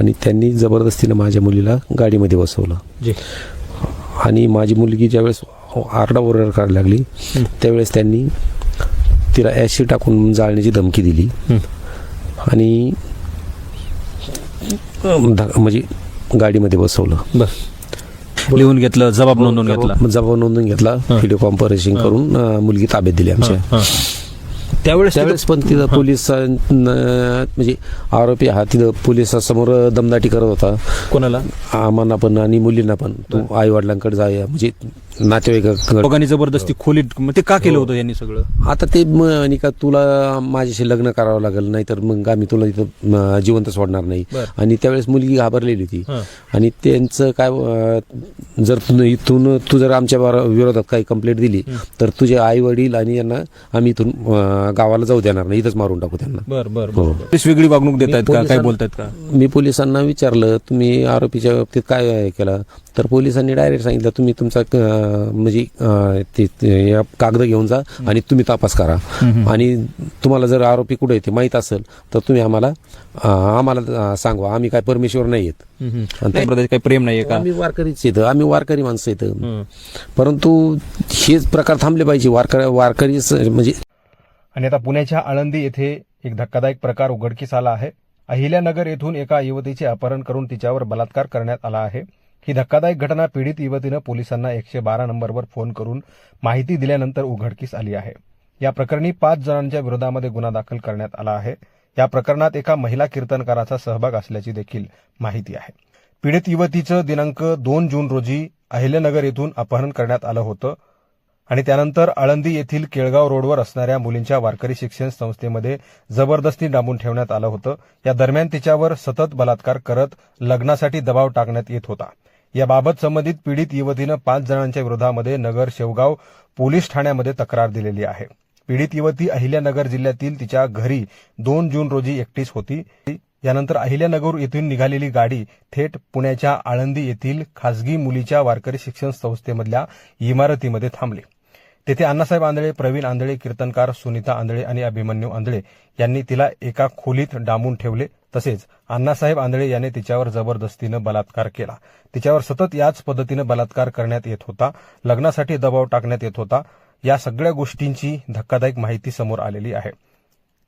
आणि त्यांनी जबरदस्तीनं माझ्या मुलीला गाडीमध्ये बसवलं. जी. आणि माझी मुलगी ज्यावेळेस आरडाओरड करायला लागली त्यावेळेस त्यांनी तिला ॲसिड टाकून जाळण्याची धमकी दिली. हं. आणि म्हणजे गाडीमध्ये बसवलं. बस लिहून घेतलं जबाब नोंदवून घेतला जबाब जबाब नोंदून घेतला व्हिडिओ कॉन्फरन्सिंग करून मुलगी ताब्यात दिली आमच्या. त्यावेळेस त्यावेळेस पण तिथं पोलीस म्हणजे आरोपी हा तिथं पोलिसासमोर दमदाटी करत होता. कोणाला? आम्हाला पण आणि मुलींना पण. तू आई वडिलांकडे जाऊया. म्हणजे नातेवाईकांकडे. दोघांनी जबरदस्ती खोलीत मग ते का केलं होतं यांनी सगळं? आता ते आणि का तुला माझ्याशी लग्न करावं लागेल नाहीतर मग आम्ही तुला इथं म, जिवंत सोडणार नाही. बरं. आणि त्यावेळेस मुलगी घाबरलेली होती. हं. आणि त्यांचं काय अं, जर तू इथून तू जर आमच्या बारा- विरोधात काही कंप्लेंट दिली तर तुझे आई वडील आणि यांना आम्ही इथून अं, गावाला जाऊ देणार नाही. इथंच मारून टाकू त्यांना. बर बर हो. वेगळी वागणूक देत आहेत का? काय बोलतायत का? मी पोलिसांना विचारलं तुम्ही आरोपीच्या बाबतीत काय हे केलं? तर पोलिसांनी डायरेक्ट सांगितलं तुम्ही तुमचा म्हणजे ते ते या कागद घेऊन जा आणि तुम्ही तपास करा. आणि तुम्हाला जर आरोपी कुठे आहे ते माहीत असेल तर तुम्ही आम्हाला आम्हाला सांगवा. आम्ही काय परमेश्वर नाही आणि प्रदेश काही प्रेम नाहीये का? आम्ही वारकरीच येतं आम्ही वारकरी माणसं येतं. परंतु हेच प्रकार थांबले पाहिजे. वारकरी वारकरी म्हणजे आणि आता पुण्याच्या आळंदी येथे एक धक्कादायक प्रकार उघडकीस आला आहे. अहिल्यानगर येथून एका युवतीचे अपहरण करून तिच्यावर बलात्कार करण्यात आला आहे. ही धक्कादायक घटना पीडित युवतीनं पोलिसांना एकशे बारा नंबरवर फोन करून माहिती दिल्यानंतर उघडकीस आली आहे. या प्रकरणी पाच जणांच्या विरोधामध्ये गुन्हा दाखल करण्यात आला आहे. या प्रकरणात एका महिला कीर्तनकाराचा सहभाग असल्याची देखील माहिती आहे. पीडित युवतीचं दिनांक दोन जून रोजी अहिल्यानगर येथून अपहरण करण्यात आलं होतं. आणि त्यानंतर आळंदी येथील केळगाव रोडवर असणाऱ्या मुलींच्या वारकरी शिक्षण संस्थेमध्ये जबरदस्ती डांबून ठेवण्यात आलं होतं. या दरम्यान तिच्यावर सतत बलात्कार करत लग्नासाठी दबाव टाकण्यात येत होता. याबाबत संबंधित पीडित युवतीनं पाच जणांच्या विरोधामध्ये नगर शेवगाव पोलीस ठाण्यामध्ये तक्रार दिलेली आहे. पीडित युवती अहिल्यानगर जिल्ह्यातील तिच्या घरी दोन जून रोजी एकटीच होती. यानंतर अहिल्यानगर येथून निघालेली गाडी थेट पुण्याच्या आळंदी येथील खासगी मुलीच्या वारकरी शिक्षण संस्थेमधल्या इमारतीमध्ये थांबली. तेथे अण्णासाहेब आंधळे प्रवीण आंधळे कीर्तनकार सुनीता आंधळे आणि अभिमन्यू आंधळे यांनी तिला एका खोलीत डांबून ठेवले. तसेच अण्णासाहेब आंधळे याने तिच्यावर जबरदस्तीनं बलात्कार केला. तिच्यावर सतत याच पद्धतीनं बलात्कार करण्यात येत होता. लग्नासाठी दबाव टाकण्यात येत होता. या सगळ्या गोष्टींची धक्कादायक माहिती समोर आलेली आहे.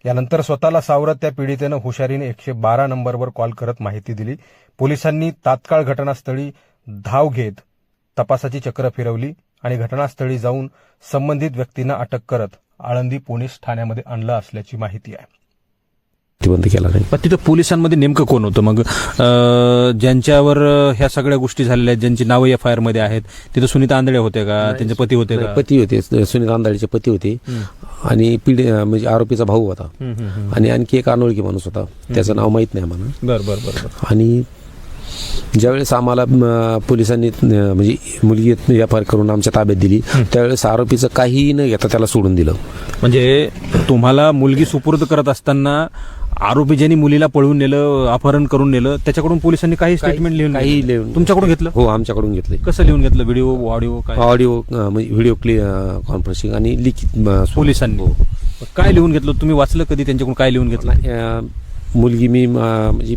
यानंतर स्वतःला सावरत त्या पीडितेनं हुशारीने एकशे बारा नंबरवर कॉल करत माहिती दिली. पोलिसांनी तात्काळ घटनास्थळी धाव घेत तपासाची चक्र फिरवली. आणि घटनास्थळी जाऊन संबंधित व्यक्तींना अटक करत आळंदी पोलीस ठाण्यामध्ये आणलं असल्याची माहिती आहे. प्रतिबंध केला नाही. पण तिथं पोलिसांमध्ये नेमकं कोण होतं? मग ज्यांच्यावर ह्या सगळ्या गोष्टी झालेल्या आहेत ज्यांची नावं एफ आय आरमध्ये आहेत तिथं सुनीता आंधळे होते का? त्यांचे पती होते का? पती होते. सुनील आंधळीचे पती होते. आणि पिढी म्हणजे आरोपीचा भाऊ होता. आणि आणखी एक अनोळखी माणूस होता. त्याचं नाव माहीत नाही आम्हाला. बर बर बर बर. आणि ज्यावेळेस आम्हाला पोलिसांनी म्हणजे मुलगी व्यापार करून आमच्या ताब्यात दिली त्यावेळेस आरोपीचं काहीही न घेता त्याला सोडून दिलं. म्हणजे तुम्हाला मुलगी सुपूर्द करत असताना आरोपी ज्यांनी मुलीला पळवून नेलं अपहरण करून नेलं त्याच्याकडून पोलिसांनी काही स्टेटमेंट लिहून काही? लिहून तुमच्याकडून घेतलं? हो आमच्याकडून घेतले. कसं लिहून घेतलं? व्हिडिओ ऑडिओ ऑडिओ म्हणजे व्हिडिओ क्लि कॉन्फरन्सिंग आणि लिखित. पोलिसांनी. हो. काय लिहून घेतलं? तुम्ही वाचलं कधी? त्यांच्याकडून काय लिहून घेतलं? मुलगी मी म्हणजे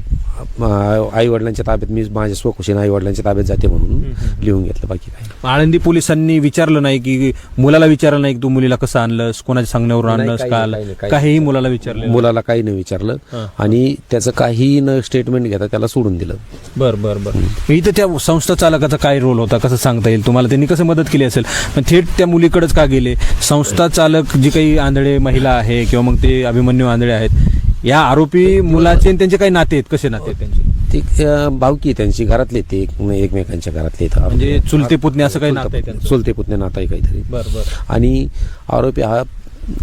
आई वडिलांच्या ताब्यात मी माझ्या स्वखुशीने आई वडिलांच्या ताब्यात जाते म्हणून लिहून घेतलं बाकी काय आळंदी पोलिसांनी विचारलं नाही की मुलाला विचारलं नाही की तू मुलीला कसं आणलंस कोणाच्या सांगण्यावरून नाही, आणलंस का नाही, नाही, काहीही मुलाला विचारलं मुलाला काही न विचारलं. आणि त्याचं काही न स्टेटमेंट घेता त्याला सोडून दिलं. बर बर बर. इथं त्या संस्था चालकाचा काय रोल होता? कसं सांगता येईल? तुम्हाला त्यांनी कसं मदत केली असेल? पण थेट त्या मुलीकडेच का गेले? संस्था चालक जी काही आंधळे महिला आहे किंवा मग ते अभिमन्यू आंधळे आहेत या आरोपी मुलाचे आणि त्यांचे काही नाते आहेत? कसे नाते आहेत त्यांचे? ते भावकी त्यांची घरातले ते एक- एकमेकांच्या घरातले आहेत. म्हणजे चुलते पुतणे असं काही नातं आहे त्यांचं? चुलते पुतणे नातं आहे काहीतरी. बर बर. आणि आरोपी हा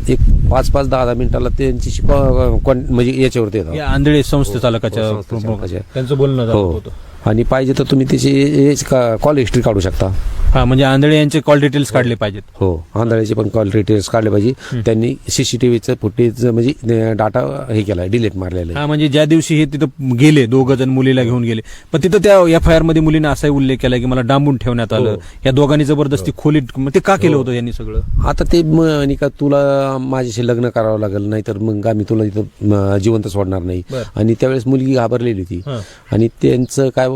एक पाच पाच दहा दहा मिनिटाला त्यांची म्हणजे याच्यावरती येतात या आंधळे संस्थे चालकाच्या हो, चालकाच्या. त्यांचं बोलणं झालं हो. होतं. आणि पाहिजे तर तुम्ही त्याची कॉल हिस्ट्री काढू शकता. हा म्हणजे आंधळे यांचे कॉल डिटेल्स काढले पाहिजेत. हो आंधळ्याचे पण कॉल डिटेल्स काढले पाहिजे. त्यांनी सीसीटीव्हीचं फुटेज म्हणजे डाटा हे केला डिलीट मारलेला आहे. हा म्हणजे ज्या दिवशी हे तिथं गेले दोघ जण मुलीला घेऊन गेले पण तिथं त्या एफ आय आरमध्ये मुलीने असाही उल्लेख केला की मला डांबून ठेवण्यात आलं. या दोघांनी जबरदस्ती खोलीत मग ते का केलं होतं यांनी सगळं? आता ते आणि का तुला माझ्याशी लग्न करावं लागेल नाहीतर मग आम्ही तुला इथं म, जिवंत सोडणार नाही. आणि त्यावेळेस मुलगी घाबरलेली होती हं. आणि त्यांचं काय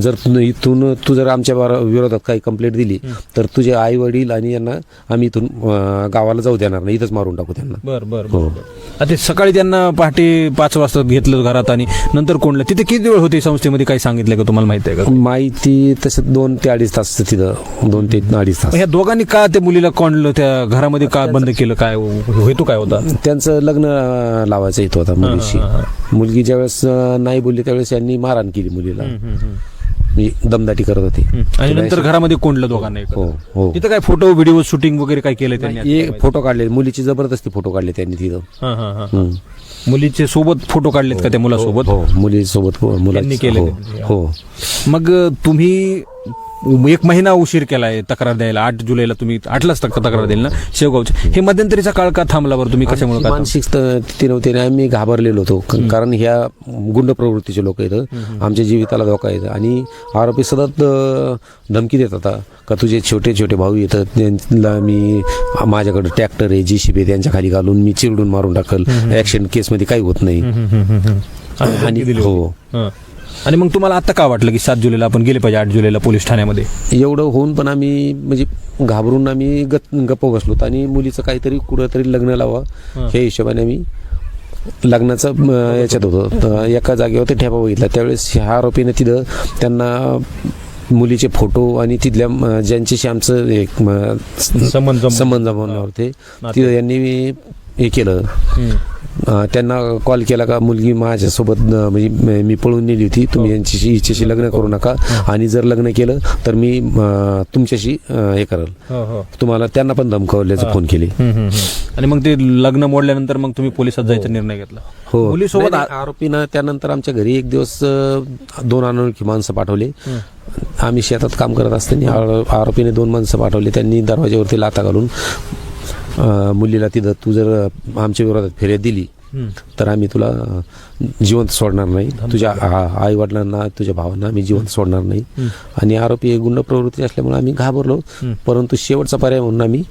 जर इथून तू जर आमच्या बार- काही कंप्लेंट दिली तर तुझे आई वडील आणि यांना आम्ही इथून गावाला जाऊ देणार नाही. इथंच मारून टाकू त्यांना. बर बर हो. आता सकाळी त्यांना पहाटे पाच वाजता घेतलं घरात आणि नंतर कोणलं तिथे किती वेळ होती संस्थेमध्ये? काही सांगितलं का तुम्हाला माहिती आहे का? माहिती तसं दोन ते अडीच तास तिथं. दोन ते अडीच तास. ह्या दोघांनी का त्या मुलीला कोणलं त्या घरामध्ये का बंद केलं? काय हेतू काय होता? त्यांचं लग्न लावायचं इथं होता मुलीशी. मुलगी ज्यावेळेस नाही बोलली त्यावेळेस यांनी मारहाण केली मुलीला. दमदाटी करत होते. आणि नंतर घरामध्ये कोणलं दोघांना एकत्र? हो हो. तिथं काय फोटो व्हिडिओ शूटिंग वगैरे काय केलं त्यांनी एक फोटो काढले. मुलीची जबरदस्ती फोटो काढले त्यांनी तिथं. हा, हा, हा. मुलीचे सोबत फोटो काढलेत का त्या मुलासोबत? हो. मुलीसोबत मुला त्यांनी केले. हो. मग तुम्ही एक महिना उशीर केलाय तक्रार द्यायला. आठ जुलैला तुम्ही आठलाच तक तक्रार द्याल ना? शेवगावची. हे मध्यंतरीचा काळ का थांबला बरं तुम्ही? कशामुळे का मानसिक स्थिती नव्हती आणि आम्ही घाबरलेलो होतो. कारण ह्या गुंड प्रवृत्तीचे लोक आहेत. आमच्या जीविताला धोका येतं आणि आरोपी सतत धमकी देत होता. का तुझे छोटे छोटे भाऊ येतात त्यांना मी माझ्याकडे ट्रॅक्टर आहे जी आहे त्यांच्या खाली घालून मी चिरडून मारून टाकल. ऍक्शन केसमध्ये काही होत नाही. आणि हं. आणि मग तुम्हाला आता का वाटलं की सात जुलैला आपण गेले पाहिजे आठ जुलैला पोलीस ठाण्यामध्ये? एवढं होऊन पण आम्ही म्हणजे घाबरून आम्ही गत गप्प बसलो होतो आणि मुलीचं काहीतरी कुठंतरी लग्न लावा ह्या हिशोबाने आम्ही लग्नाचं याच्यात होतं. एका जागेवर ते ठेपा बघितला. त्यावेळेस ह्या आरोपीने तिथं त्यांना मुलीचे फोटो आणि तिथल्या ज्यांच्याशी आमचं एक संबंध संबंध जमवणार होते तिथं यांनी हे केलं. त्यांना कॉल केला का मुलगी माझ्यासोबत म्हणजे म- पळून नेली होती. तुम्ही यांच्याशी हिच्याशी लग्न करू नका. आणि जर लग्न केलं तर मी तुमच्याशी हे करेल. हो, हो. तुम्हाला त्यांना पण धमकावल्याचं फोन केले. आणि मग ते लग्न मोडल्यानंतर मग तुम्ही पोलिसात जायचा निर्णय घेतला. हो. मुलीसोबत आरोपीनं त्यानंतर आमच्या घरी एक दिवस दोन अनोळखी माणसं पाठवले. आम्ही शेतात काम करत असताना आरो- आरोपीने दोन माणसं पाठवली. त्यांनी दरवाज्यावरती लाता घालून मुलीला तिथं तू जर आमच्या विरोधात फिर्याद दिली तर आम्ही तुला जिवंत सोडणार नाही. तुझ्या आई वडिलांना तुझ्या भावांना आम्ही जिवंत सोडणार नाही. आणि आरोपी हे गुंड प्रवृत्ती असल्यामुळे आम्ही घाबरलो. परंतु शेवटचा पर्याय म्हणून आम्ही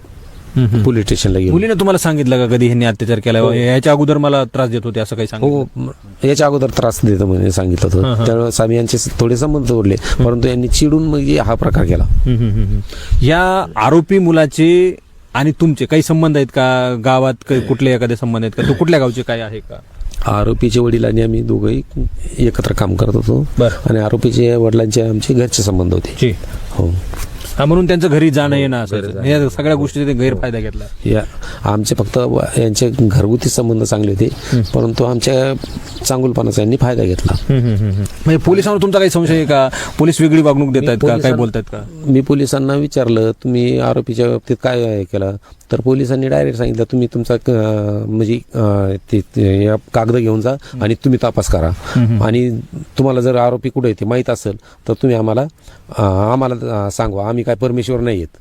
पोलीस स्टेशनला गेलो. मुलीने तुम्हाला सांगितलं का कधी ह्यांनी अत्याचार केला? याच्या अगोदर मला त्रास देत होते असं काही सांग हो म- याच्या अगोदर त्रास देतो म्हणे सांगितलं होतं. त्यावेळेस आम्ही यांचे थोडे संबंध तोडले. परंतु यांनी चिडून मग हा प्रकार केला. या आरोपी मुलाचे आणि तुमचे काही संबंध आहेत का? गावात काही कुठले एखादे संबंध आहेत का? तो कुठल्या गावचे काय आहे का? आरोपीचे वडील आणि आम्ही दोघंही एकत्र काम करत होतो. बरं. आणि आरोपीचे वडिलांचे आमचे घरचे संबंध होते. जी. हो. हा म्हणून त्यांचं घरी जाणं येणं असायचं या सगळ्या गोष्टीचा ते गैरफायदा घेतला. या आमचे फक्त व- यांचे घरगुती संबंध चांगले होते परंतु आमच्या चांगुलपणाचा यांनी फायदा घेतला. म्हणजे पोलिसांवर तुमचा काही संशय आहे का? पोलीस वेगळी वागणूक देत आहेत का? काही पोलिसां- बोलतायत का? मी पोलिसांना विचारलं तुम्ही आरोपीच्या बाबतीत काय हे केलं? तर पोलिसांनी डायरेक्ट सांगितलं तुम्ही तुमचा म्हणजे ते ते या कागद घेऊन जा आणि तुम्ही तपास करा. आणि तुम्हाला जर आरोपी कुठे येते माहीत असेल तर तुम्ही आम्हाला आम्हाला सांगवा. आम्ही काय परमेश्वर नाही येत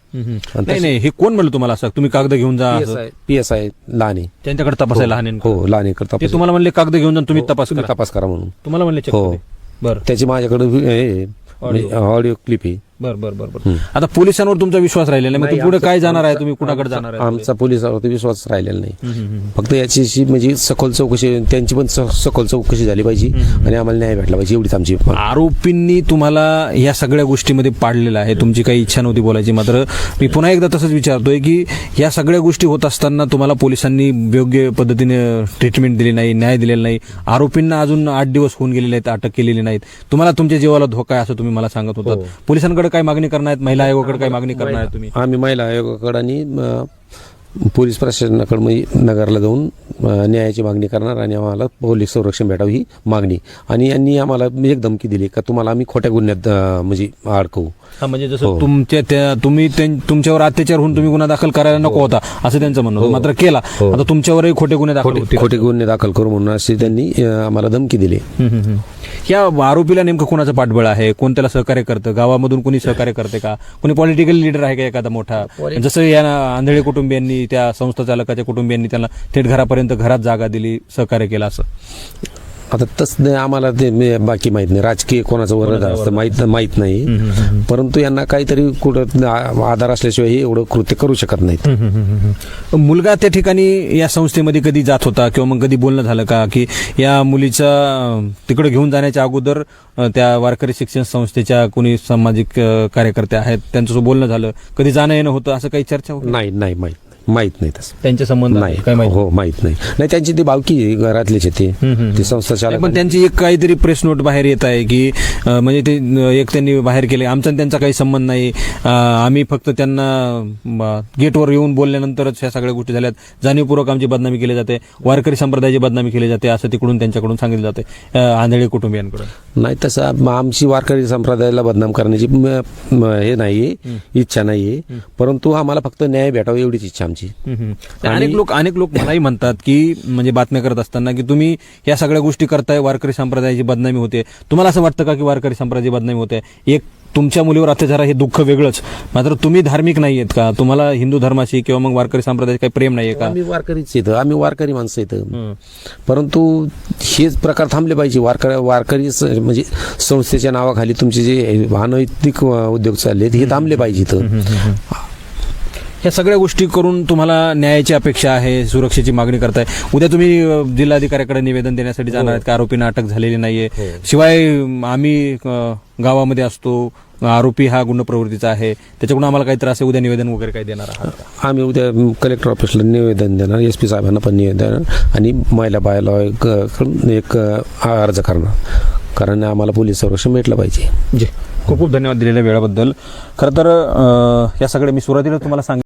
नाही नाही हे कोण म्हणलं तुम्हाला असं? तुम्ही कागद घेऊन जा पी एस? आय लहाने त्यांच्याकडे लहान आहे. हो लहाने करता ते तुम्हाला म्हणले कागद घेऊन जा तुम्ही तपास तुम्ही करा. तपास करा म्हणून. तुम्हाला म्हणले हो. बरं. त्याची माझ्याकडे हे. ऑडिओ क्लिप आहे. बर बर बर बर. आता पोलिसांवर तुमचा विश्वास राहिलेला नाही मग तुम्ही पुढे काय जाणार आहे? तुम्ही कुणाकडे जाणार आहे? आमचा पोलिसावरती विश्वास राहिलेला नाही. फक्त याची म्हणजे सखोल चौकशी त्यांची पण सखोल चौकशी झाली पाहिजे आणि आम्हाला न्याय भेटला पाहिजे. एवढीच आमची आरोपींनी तुम्हाला या सगळ्या गोष्टीमध्ये पाडलेलं आहे. तुमची काही इच्छा नव्हती बोलायची. मात्र मी पुन्हा एकदा तसंच विचारतोय की या सगळ्या गोष्टी होत असताना तुम्हाला पोलिसांनी योग्य पद्धतीने ट्रीटमेंट दिली नाही न्याय दिलेला नाही. आरोपींना अजून आठ दिवस होऊन गेलेले आहेत अटक केलेली नाहीत. तुम्हाला तुमच्या जीवाला धोका आहे असं तुम्ही मला सांगत होता पोलिसांकडे काय मागणी करणार आहेत? महिला आयोगाकडे काय मागणी करणार आहेत तुम्ही? आम्ही महिला आयोगाकडे आणि अं, पोलीस प्रशासनाकडे म्हणजे नगरला जाऊन अं, न्यायाची मागणी करणार आणि आम्हाला पोलीस संरक्षण भेटावं ही मागणी. आणि यांनी आम्हाला एक धमकी दिली का तुम्हाला आम्ही खोट्या गुन्ह्यात अं, म्हणजे अडकवू. हा म्हणजे जसं तुमच्या त्या तुम्ही त्यां- तुमच्यावर अत्याचार होऊन तुम्ही गुन्हा दाखल करायला नको होता असं त्यांचं म्हणणं होतं. मात्र केला. आता तुमच्यावरही खोटे गुन्हे दाखल खोटे गुन्हे दाखल करू म्हणून अशी त्यांनी अं, आम्हाला धमकी दिली. या आरोपीला नेमकं कोणाचं पाठबळ आहे? कोण त्याला सहकार्य करतं? गावामधून कोणी सहकार्य करते का? कोणी पॉलिटिकल लीडर आहे का एखादा मोठा? जसं या आंधळे कुटुंबियांनी त्या संस्था चालकाच्या कुटुंबियांनी त्यांना थेट घरापर्यंत घरात जागा दिली सहकार्य केलं असं. आता तस नाही आम्हाला ते मे- बाकी माहीत नाही. राजकीय कोणाचं वरद असतं माहीत माहीत नाही. परंतु यांना काहीतरी कुठं आ- आधार असल्याशिवाय हे एवढं कृत्य करू शकत नाहीत. मुलगा त्या ठिकाणी या संस्थेमध्ये कधी जात होता किंवा मग कधी बोलणं झालं का? की या मुलीचा अं, तिकडे घेऊन जाण्याच्या अगोदर अं, त्या वारकरी शिक्षण संस्थेच्या कोणी सामाजिक अं, कार्यकर्ते आहेत त्यांच्यासोबत बोलणं झालं. कधी जाणं येणं होतं असं काही चर्चा होती? नाही नाही माहीत माहीत नाही तसं. त्यांचे संबंध नाही. काय माहिती? हो माहीत नाही. नाही त्यांची ती बावकी घरातलीच आहे ती. ती संस्था नाही, चालक पण त्यांची एक काहीतरी प्रेस नोट बाहेर येत आहे की अं, म्हणजे ते अं, एक त्यांनी बाहेर केले. आमचा आणि त्यांचा काही संबंध नाही. अं, आम्ही फक्त त्यांना गेटवर येऊन बोलल्यानंतरच ह्या सगळ्या गोष्टी झाल्यात. जाणीवपूर्वक आमची बदनामी केली जाते. वारकरी संप्रदायाची बदनामी केली जाते असं तिकडून त्यांच्याकडून सांगितलं जाते. आंधळे कुटुंबियांकडून. नाही तसं आम- आमची वारकरी संप्रदायाला बदनाम करण्याची म- म- हे नाही इच्छा नाहीये. परंतु आम्हाला फक्त न्याय भेटावा एवढीच इच्छा आमची. अनेक लोक अनेक लोक मलाही म्हणतात की म्हणजे बातम्या करत असताना की तुम्ही या सगळ्या गोष्टी करताय वारकरी संप्रदायाची बदनामी होते. तुम्हाला असं वाटतं का की वारकरी संप्रदायाची बदनामी होते? एक तुमच्या मुलीवर अत्याचार आहे हे दुःख वेगळंच. मात्र तुम्ही धार्मिक नाही आहेत का? तुम्हाला हिंदू धर्माशी किंवा मग वारकरी संप्रदायाशी काही प्रेम नाहीये का? आम्ही वारकरीच येतं आम्ही वारकरी माणसं येतं परंतु हेच प्रकार थांबले पाहिजे. वारकरी वारकरी स- म्हणजे संस्थेच्या नावाखाली तुमचे जे अनैतिक उद्योग चालले आहेत, हे थांबले पाहिजे इथं या सगळ्या गोष्टी करून तुम्हाला न्यायाची अपेक्षा आहे सुरक्षेची मागणी करताय. उद्या तुम्ही जिल्हाधिकाऱ्याकडे निवेदन देण्यासाठी जाणार आहेत का आरोपींना अटक झालेली नाहीये. शिवाय अम, आम्ही गावामध्ये असतो आरोपी हा गुन्हा प्रवृत्तीचा आहे. त्याच्याकडून आम्हाला काही त्रास आहे उद्या निवेदन वगैरे काही देणार आहात आम्ही उद्या कलेक्टर ऑफिसला निवेदन देणार एस पी साहेबांना पण निवेदन देणार आणि महिला बायला एक अर्ज करणार. कारण आम्हाला पोलीस संरक्षण भेटलं पाहिजे. जी. खूप खूप धन्यवाद दिलेल्या वेळाबद्दल. खरं तर या सगळ्या मी सुरुवातीला तुम्हाला सांगितलं